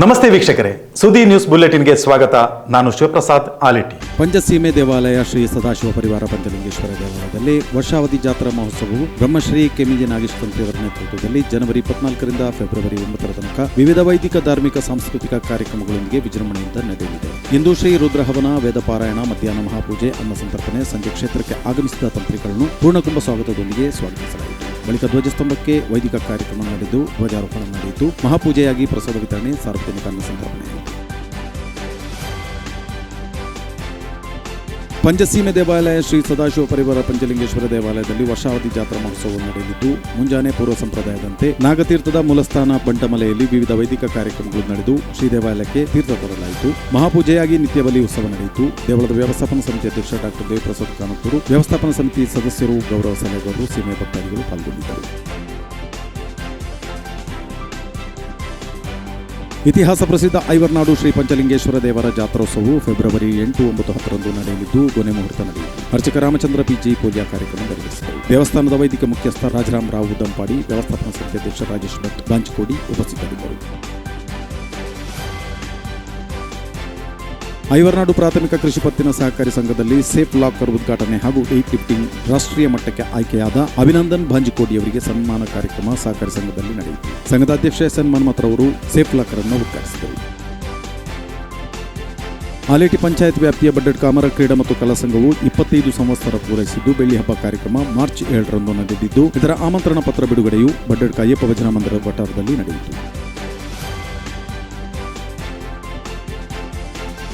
ನಮಸ್ತೆ ವೀಕ್ಷಕರೇ. ಸುದ್ದಿ ನ್ಯೂಸ್ ಬುಲೆಟಿನ್ಗೆ ಸ್ವಾಗತ. ನಾನು ಶಿವಪ್ರಸಾದ್ ಆಲಿಟಿ ಪಂಚಸೀಮೆ ದೇವಾಲಯ ಶ್ರೀ ಸದಾಶಿವ ಪರಿವಾರ ಪಂಚಲಿಂಗೇಶ್ವರ ದೇವಾಲಯದಲ್ಲಿ ವರ್ಷಾವಧಿ ಜಾತ್ರಾ ಮಹೋತ್ಸವವು ಬ್ರಹ್ಮಶ್ರೀ ಕೆಮಿಜಿ ನಾಗೇಶ್ವರಂತಿಯವರ ನೇತೃತ್ವದಲ್ಲಿ ಜನವರಿ ಇಪ್ಪತ್ನಾಲ್ಕರಿಂದ ಫೆಬ್ರವರಿ ಒಂಬತ್ತರ ತನಕ ವಿವಿಧ ವೈದಿಕ, ಧಾರ್ಮಿಕ, ಸಾಂಸ್ಕೃತಿಕ ಕಾರ್ಯಕ್ರಮಗಳೊಂದಿಗೆ ವಿಜೃಂಭಣೆಯಿಂದ ನಡೆಯಲಿದೆ. ಇಂದು ಶ್ರೀ ರುದ್ರಹವನ ವೇದ ಪಾರಾಯಣ ಮಧ್ಯಾಹ್ನ ಮಹಾಪೂಜೆ, ಅನ್ನ ಸಂತರ್ಪಣೆ, ಸಂಜೆ ಕ್ಷೇತ್ರಕ್ಕೆ ಆಗಮಿಸಿದ ತಂತ್ರಿಗಳನ್ನು ಪೂರ್ಣಕುಂಭ ಸ್ವಾಗತದೊಂದಿಗೆ ಸ್ವಾಗತಿಸಲಾಯಿತು. ಬಳಿಕ ಧ್ವಜಸ್ತಂಭಕ್ಕೆ ವೈದಿಕ ಕಾರ್ಯಕ್ರಮ ನಡೆದು ಧ್ವಜಾರೋಪಣ ನಡೆಯಿತು ಮಹಾಪೂಜೆಯಾಗಿ ಪ್ರಸಾದ ವಿತರಣೆ ಸಾರ್ವಜನಿಕ ಅನ್ನ ಪಂಚಸೀಮೆ ದೇವಾಲಯ ಶ್ರೀ ಸದಾಶಿವ ಪರಿವಾರ ಪಂಚಲಿಂಗೇಶ್ವರ ದೇವಾಲಯದಲ್ಲಿ ವರ್ಷಾವಧಿ ಜಾತ್ರಾ ಮಹೋತ್ಸವ ನಡೆಯಲಿದ್ದು, ಮುಂಜಾನೆ ಪೂರ್ವ ಸಂಪ್ರದಾಯದಂತೆ ನಾಗತೀರ್ಥದ ಮೂಲಸ್ಥಾನ ಬಂಟಮಲೆಯಲ್ಲಿ ವಿವಿಧ ವೈದಿಕ ಕಾರ್ಯಕ್ರಮಗಳು ನಡೆದು ಶ್ರೀ ದೇವಾಲಯಕ್ಕೆ ತೀರ್ಥ ಕೊಡಲಾಯಿತು ಮಹಾಪೂಜೆಯಾಗಿ ನಿತ್ಯ ಬಲಿ ಉತ್ಸವ ನಡೆಯಿತು. ದೇವಳದ ವ್ಯವಸ್ಥಾಪನಾ ಸಮಿತಿ ಅಧ್ಯಕ್ಷ ಡಾಕ್ಟರ್ ದೇವಪ್ರಸಾದ್ ಕಾನತ್ತೂರು ವ್ಯವಸ್ಥಾಪನಾ ಸಮಿತಿ ಸದಸ್ಯರು ಗೌರವ ಸಲಹೆಗಾರರು, ಸೀಮೆ ಭಕ್ತಾದಿಗಳು ಪಾಲ್ಗೊಂಡಿದ್ದರು. ಇತಿಹಾಸ ಪ್ರಸಿದ್ಧ ಐವರ್ನಾಡು ಶ್ರೀ ಪಂಚಲಿಂಗೇಶ್ವರ ದೇವರ ಜಾತ್ರೋತ್ಸವವು ಫೆಬ್ರವರಿ ಎಂಟು ಒಂಬತ್ತು ಹತ್ತರಂದು ನಡೆಯಲಿದ್ದು ಕೊನೆ ಮುಹೂರ್ತ ನಡೆಯಿತು ಅರ್ಚಕ ರಾಮಚಂದ್ರ ಪಿಜಿ ಪೂಜಾ ಕಾರ್ಯಕ್ರಮ ನೆರವೇರಿಸಿದರು. ದೇವಸ್ಥಾನದ ವೈದಿಕ ಮುಖ್ಯಸ್ಥ ರಾಜರಾಮ್ ರಾವ್ ದಂಪಾಡಿ ವ್ಯವಸ್ಥಾಪನಾ ಸಮಿತಿ ಅಧ್ಯಕ್ಷ ರಾಜೇಶ್ ಭಟ್ ಬಾಂಚಿಕೋಡಿ ಉಪಸ್ಥಿತರಿದ್ದರು. ಐವರ್ನಾಡು ಪ್ರಾಥಮಿಕ ಕೃಷಿ ಪತ್ತಿನ ಸಹಕಾರಿ ಸಂಘದಲ್ಲಿ ಸೇಫ್ ಲಾಕರ್ ಉದ್ಘಾಟನೆ ಹಾಗೂ ಏಟ್ ಲಿಫ್ಟಿಂಗ್ ರಾಷ್ಟ್ರೀಯ ಮಟ್ಟಕ್ಕೆ ಆಯ್ಕೆಯಾದ ಅಭಿನಂದನ್ ಭಾಂಜಿಕೋಡಿ ಅವರಿಗೆ ಸನ್ಮಾನ ಕಾರ್ಯಕ್ರಮ ಸಹಕಾರಿ ಸಂಘದಲ್ಲಿ ನಡೆಯಿತು. ಸಂಘದ ಅಧ್ಯಕ್ಷ ಎಸ್ ಎನ್ ಮನ್ಮಥ್ ಅವರು ಸೇಫ್ ಲಾಕರ್ ಅನ್ನು ಉದ್ಘಾಟಿಸಿದರು. ಆಲೇಟಿ ಪಂಚಾಯತ್ ವ್ಯಾಪ್ತಿಯ ಬಡ್ಡಡ್ ಕಾಮರ ಕ್ರೀಡಾ ಮತ್ತು ಕಲಾ ಸಂಘವು ಇಪ್ಪತ್ತೈದು ಸಂವತ್ಸರ ಪೂರೈಸಿದ್ದು ಬೆಳ್ಳಿ ಹಬ್ಬ ಕಾರ್ಯಕ್ರಮ ಮಾರ್ಚ್ ಏಳರಂದು ನಡೆದಿದ್ದು, ಇದರ ಆಮಂತ್ರಣ ಪತ್ರ ಬಿಡುಗಡೆಯು ಬಡ್ಡಡ್ ಅಯ್ಯಪ್ಪ ಭಜನಾ ಮಂದಿರ ವಠಾರದಲ್ಲಿ ನಡೆಯಿತು.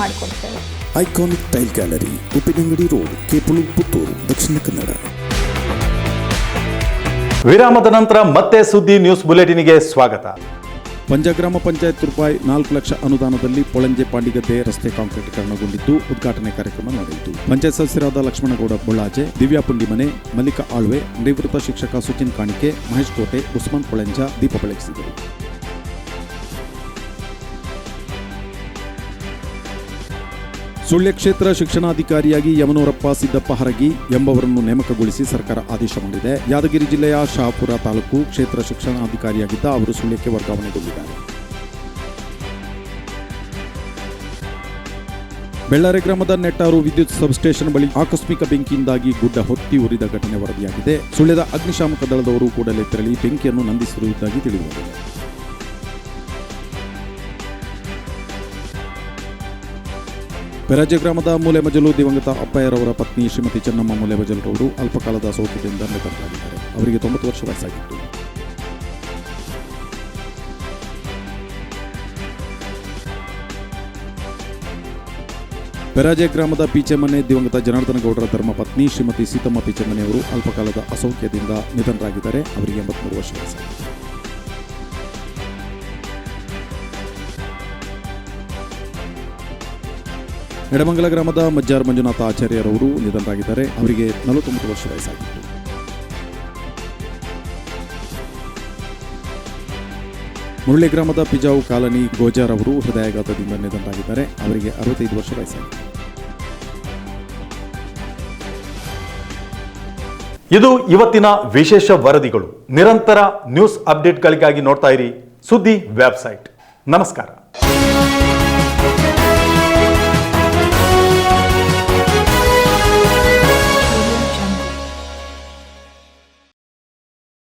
ಮಾಡಿಕೊಡ್ತೇವೆ. Iconic tile gallery Uppinangady road Kepulu Puttur Dakshina Kannada ವಿರಾಮದ ನಂತರ ಮತ್ತೆ ಸುದ್ದಿ ನ್ಯೂಸ್ ಬುಲೆಟಿನ್ಗೆ ಸ್ವಾಗತ. ಪಂಚಗ್ರಾಮ ಪಂಚಾಯತ್ ರೂಪಾಯಿ ನಾಲ್ಕು ಲಕ್ಷ ಅನುದಾನದಲ್ಲಿ ಪೊಳಂಜೆ ಪಾಂಡಿಗದ್ದೆ ರಸ್ತೆ ಕಾಂಕ್ರೀಟೀಕರಣಗೊಂಡಿದ್ದು ಉದ್ಘಾಟನೆ ಕಾರ್ಯಕ್ರಮ ನಡೆಯಿತು. ಪಂಚಾಯತ್ ಸದಸ್ಯರಾದ ಲಕ್ಷ್ಮಣಗೌಡ ಬೊಳ್ಳಾಜೆ ದಿವ್ಯಾ ಪುಂಡಿಮನೆ ಮಲ್ಲಿಕಾ ಆಳ್ವೆ ನಿವೃತ್ತ ಶಿಕ್ಷಕ ಸುಚಿನ್ ಕಾಣಿಕೆ ಮಹೇಶ್ ಕೋಟೆ ಉಸ್ಮಾನ್ ಪೊಳಂಜ ದೀಪ ಬೆಳಗಿಸಿದರು. ಸುಳ್ಯ ಕ್ಷೇತ್ರ ಶಿಕ್ಷಣಾಧಿಕಾರಿಯಾಗಿ ಯಮನೂರಪ್ಪ ಸಿದ್ದಪ್ಪ ಹರಗಿ ಎಂಬವರನ್ನು ನೇಮಕಗೊಳಿಸಿ ಸರ್ಕಾರ ಆದೇಶ ಮಾಡಿದೆ. ಯಾದಗಿರಿ ಜಿಲ್ಲೆಯ ಶಹಾಪುರ ತಾಲೂಕು ಕ್ಷೇತ್ರ ಶಿಕ್ಷಣಾಧಿಕಾರಿಯಾಗಿದ್ದ ಅವರು ಸುಳ್ಯಕ್ಕೆ ವರ್ಗಾವಣೆಗೊಂಡಿದ್ದಾರೆ. ಬೆಳ್ಳಾರೆ ಗ್ರಾಮದ ನೆಟ್ಟಾರು ವಿದ್ಯುತ್ ಸಬ್ಸ್ಟೇಷನ್ ಬಳಿ ಆಕಸ್ಮಿಕ ಬೆಂಕಿಯಿಂದಾಗಿ ಗುಡ್ಡ ಹೊತ್ತಿ ಉರಿದ ಘಟನೆ ವರದಿಯಾಗಿದೆ. ಸುಳ್ಯದ ಅಗ್ನಿಶಾಮಕ ದಳದವರು ಕೂಡಲೇ ತೆರಳಿ ಬೆಂಕಿಯನ್ನು ನಂದಿಸಿರುವುದಾಗಿ ತಿಳಿದುಬಂದಿದೆ. ಪೆರಾಜೆ ಗ್ರಾಮದ ಮೂಲೆಮಜಲು ದಿವಂಗತ ಅಪ್ಪಯ್ಯರವರ ಪತ್ನಿ ಶ್ರೀಮತಿ ಚೆನ್ನಮ್ಮ ಮೂಲೆಮಜಲ್ರವರು ಅಲ್ಪಕಾಲದ ಸೋಂಕಿನಿಂದ ನಿಧನರಾಗಿದ್ದಾರೆ ಅವರಿಗೆ ತೊಂಬತ್ತು ವರ್ಷ ವಯಸ್ಸಾಗಿತ್ತು. ಪೆರಾಜೆ ಗ್ರಾಮದ ಪೀಚೆಮನೆ ದಿವಂಗತ ಜನಾರ್ದನ ಗೌಡರ ಧರ್ಮಪತ್ನಿ ಶ್ರೀಮತಿ ಸೀತಮ್ಮ ಪಿಚೆಮ್ಮನೆಯವರು ಅಲ್ಪಕಾಲದ ಅಸೌಖ್ಯದಿಂದ ನಿಧನರಾಗಿದ್ದಾರೆ. ಅವರಿಗೆ ಎಂಬತ್ಮೂರು ವರ್ಷ ವಯಸ್ಸಾಗಿದೆ. ಎಡಮಂಗಲ ಗ್ರಾಮದ ಮಜ್ಜಾರ್ ಮಂಜುನಾಥ ಆಚಾರ್ಯರವರು ನಿಧನರಾಗಿದ್ದಾರೆ. ಅವರಿಗೆ ನಲವತ್ತೊಂಬತ್ತು ವರ್ಷ ವಯಸ್ಸಾಗಿತ್ತು. ಮುರಳಿ ಗ್ರಾಮದ ಪಿಜಾವು ಕಾಲನಿ ಗೋಜಾರ್ ಅವರು ಹೃದಯಾಘಾತದಿಂದ ನಿಧನರಾಗಿದ್ದಾರೆ. ಅವರಿಗೆ ಅರವತ್ತೈದು ವರ್ಷ ವಯಸ್ಸಾಗಿದೆ. ಇದು ಇವತ್ತಿನ ವಿಶೇಷ ವರದಿಗಳು. ನಿರಂತರ ನ್ಯೂಸ್ ಅಪ್ಡೇಟ್ಗಳಿಗಾಗಿ ನೋಡ್ತಾ ಇರಿ ಸುದ್ದಿ ವೆಬ್ಸೈಟ್. ನಮಸ್ಕಾರ.